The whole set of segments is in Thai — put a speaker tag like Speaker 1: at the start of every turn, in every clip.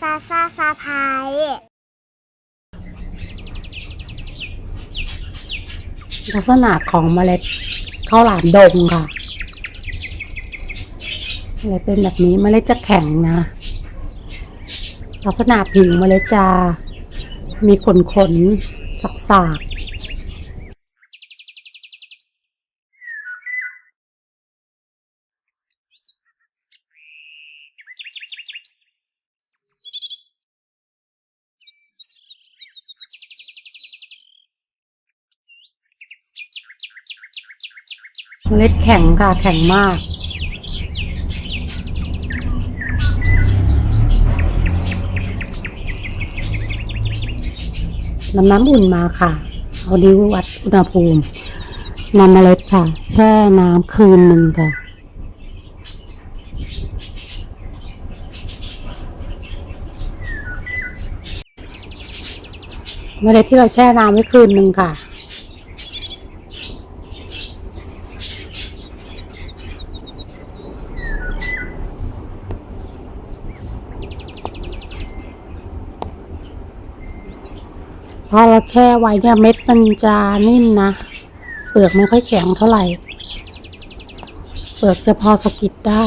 Speaker 1: ซาซาซาพาย
Speaker 2: ลักษณะของเมล็ดข้าวหลามดงค่ะอะไรเป็นแบบนี้เมล็ดจะแข็งนะ ลักษณะผิวเมล็ดจะมีขนขนสักสากๆ เมล็ดแข็งค่ะ แข็งมาก น้ำน้ำอุ่นมาค่ะ เอานิ้ววัดอุณหภูมินำเมล็ดค่ะ แช่น้ำคืนหนึ่งค่ะเมล็ดที่เราแช่น้ำไว้คืนหนึ่งค่ะ พอเราแช่ไว้เนี่ยเม็ดมันจะนิ่มนะ เปลือกไม่ค่อยแข็งเท่าไหร่ เปลือกจะพอสกิดได้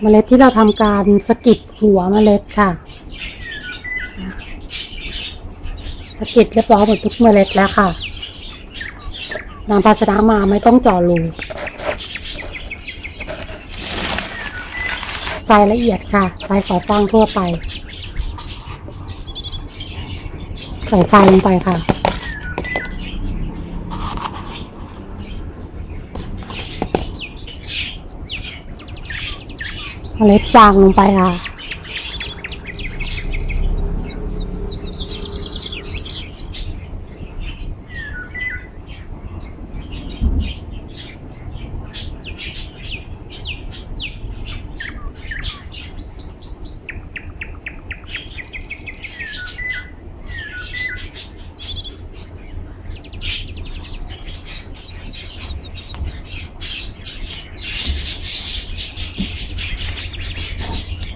Speaker 2: เมล็ดที่เราทำการสกิดหัวเมล็ดค่ะ สกิดเรียบร้อยหมดทุกเมล็ดแล้วค่ะนำภาชนะมาไม่ต้องเจาะรู ทรายละเอียดค่ะทรายก่อสร้างทั่วไป ใส่ทรายลงไปค่ะเมล็ดฟางลงไปค่ะ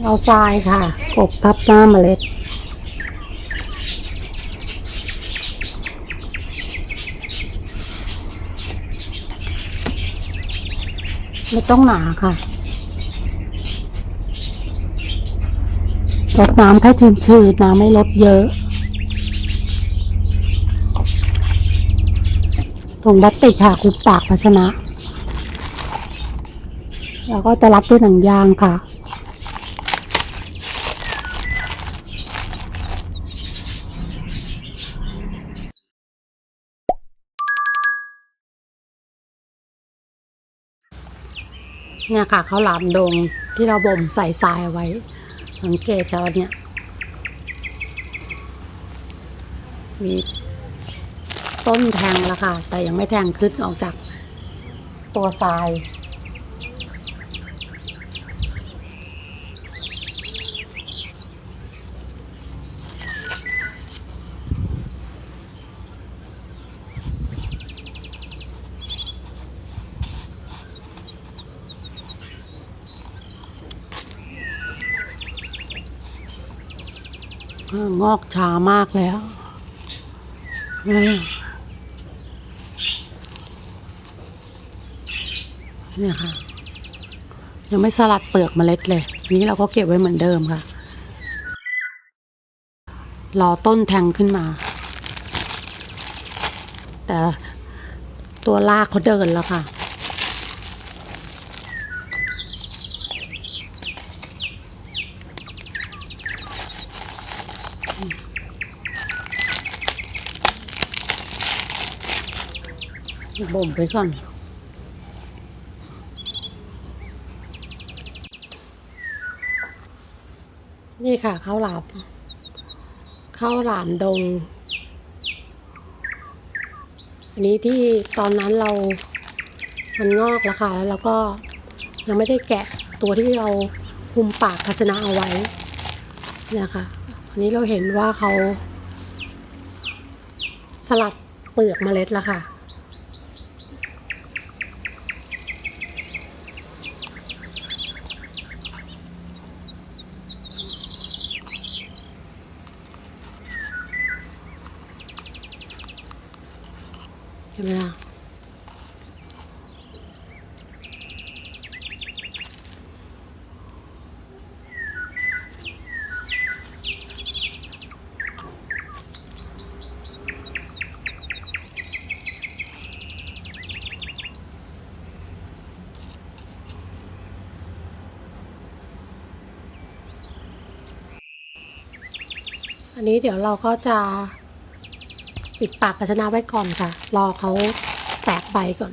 Speaker 2: เอาทรายค่ะกบทับหน้าเมล็ด ไม่ต้องหนาค่ะลดน้ำแค่ชื้นๆน้ำไม่ลดเยอะถุงพลาสติกค่ะคุมปากภาชนะ แล้วก็จะรับด้วยหนังยางค่ะ เนี่ยค่ะเขาหลามดงที่เราบ่มใส่ทรายเอาไว้ สังเกตเขาเนี่ยมีต้นแทงแล้วค่ะ แต่ยังไม่แทงขึ้นออกจากตัวทราย งอกช้ามากแล้วเนี่ยค่ะ ยังไม่สลัดเปลือกเมล็ดเลย นี้เราก็เก็บไว้เหมือนเดิมค่ะ รอต้นแทงขึ้นมา แต่ตัวลากเขาเดินแล้วค่ะ บ่มไปก่อนนี่ค่ะข้าวหลามข้าวหลามดง อันนี้ที่ตอนนั้นเรามันงอกแล้วค่ะแล้วเราก็ยังไม่ได้แกะตัวที่เราคุมปากภาชนะเอาไว้เนี่ยค่ะอันนี้เราเห็นว่าเขาสลัดเปลือกเมล็ดแล้วค่ะ ไหมล่ะอันนี้เดี๋ยวเราก็จะ ปิดปากภาชนะไว้ก่อนค่ะ รอเขาแตกใบก่อน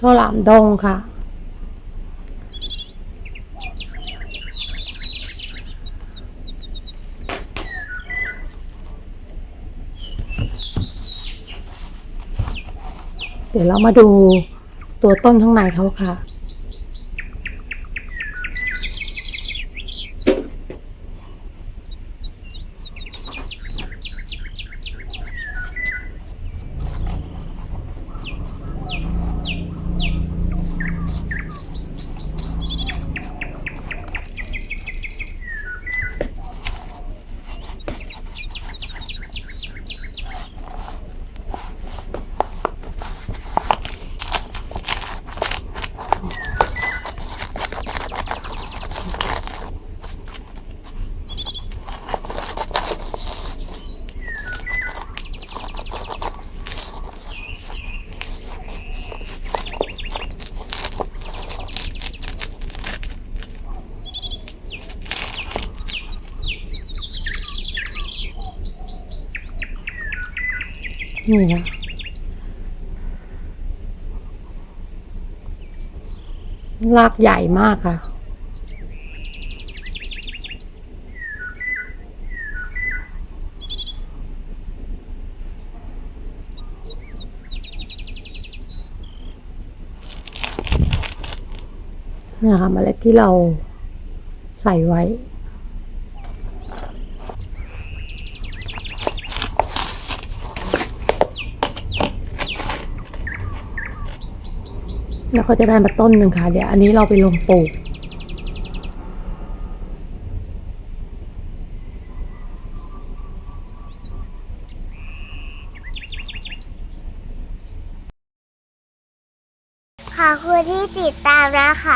Speaker 2: ข้าวหลามดองค่ะ เดี๋ยวเรามาดูตัวต้นข้างในเขาค่ะ นี่นะรากใหญ่มากค่ะนี่ค่ะเมล็ดที่เราใส่ไว้ แล้วก็จะได้มาต้นหนึ่งค่ะ เดี๋ยวอันนี้เราไปลงปลูก
Speaker 1: ขอบคุณที่ติดตามนะคะ